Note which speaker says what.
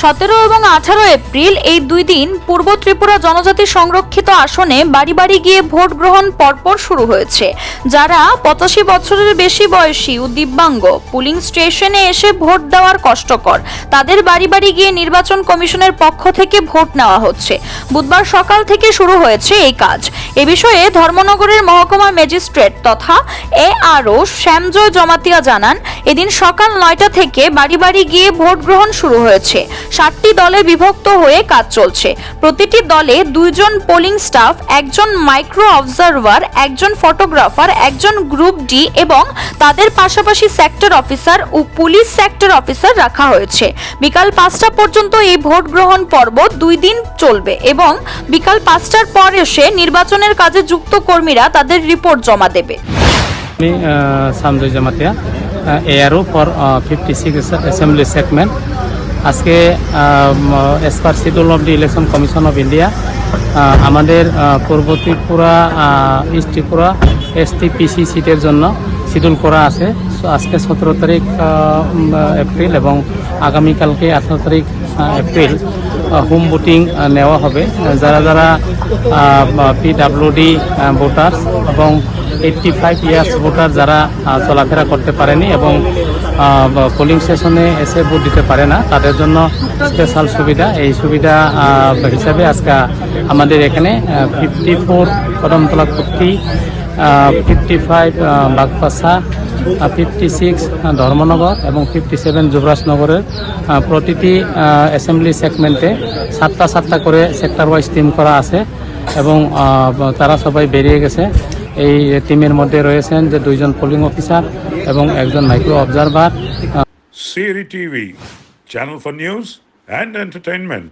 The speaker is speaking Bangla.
Speaker 1: সতেরো এবং আঠারো এপ্রিল এই দুই দিন পূর্ব ত্রিপুরা জনজাতি সংরক্ষিত আসনে বাড়ি বাড়ি গিয়ে ভোট গ্রহণ পরপর শুরু হয়েছে। যারা পঁচাশি বছরের বেশি বয়সী ও দিব্যাঙ্গ পুলিং স্টেশনে এসে ভোট দেওয়ার কষ্টকর, তাদের বাড়ি বাড়ি গিয়ে নির্বাচন কমিশনের পক্ষ থেকে ভোট নেওয়া হচ্ছে। বুধবার সকাল থেকে শুরু হয়েছে এই কাজ। এ বিষয়ে ধর্মনগরের মহকুমা ম্যাজিস্ট্রেট তথা এআরও শ্যামজয় জমাতিয়া জানান, এদিন সকাল নয়টা থেকে বাড়ি বাড়ি গিয়ে ভোট গ্রহণ শুরু হয়েছে। ষাটটি দলে বিভক্ত হয়ে কাজ চলছে। প্রতিটি দলে দুইজন পোলিং স্টাফ, একজন মাইক্রো অবজারভার, একজন ফটোগ্রাফার, একজন গ্রুপ ডি এবং তাদের পাশাপাশি সেক্টর অফিসার ও পুলিশ সেক্টর অফিসার রাখা হয়েছে। বিকাল পাঁচটা পর্যন্ত এই ভোট গ্রহণ পর্ব দুই দিন চলবে এবং বিকাল পাঁচটার পর এসে নির্বাচনের কাজে যুক্ত কর্মীরা তাদের রিপোর্ট জমা দেবে।
Speaker 2: আমি Samjoy Jamatia ARO for fifty six assembly segment আজকে as per schedule of the election commission of India আমাদের পূর্ব Tripura east Tripura S T PC সিটের জন্য শিডিউল করা আছে। আজকে সতেরো তারিখ এপ্রিল এবং আগামীকালকে আঠারো তারিখ এপ্রিল হোম ভোটিং নেওয়া হবে। যারা যারা পিডাব্লিউডি ভোটার্স এবং এইটটি ফাইভ ইয়ার্স ভোটার যারা চলাফেরা করতে পারেনি এবং পোলিং স্টেশনে এসে ভোট দিতে পারে না, তাদের জন্য স্পেশাল সুবিধা। এই সুবিধা হিসাবে আজকে আমাদের এখানে fifty four Kadamtala Kurti fifty five Bagbassa fifty six Dharmanagar এবং ফিফটি সেভেন যুবরাজনগরের প্রতিটি অ্যাসেম্বলি সেগমেন্টে সাতটা সাতটা করে সেক্টর ওয়াইজ টিম করা আছে এবং তারা সবাই বেরিয়ে গেছে এই টিমের মধ্যে রয়েছেন যে দুইজন পোলিং অফিসার এবং একজন micro observer
Speaker 3: Siri TV channel for news and entertainment.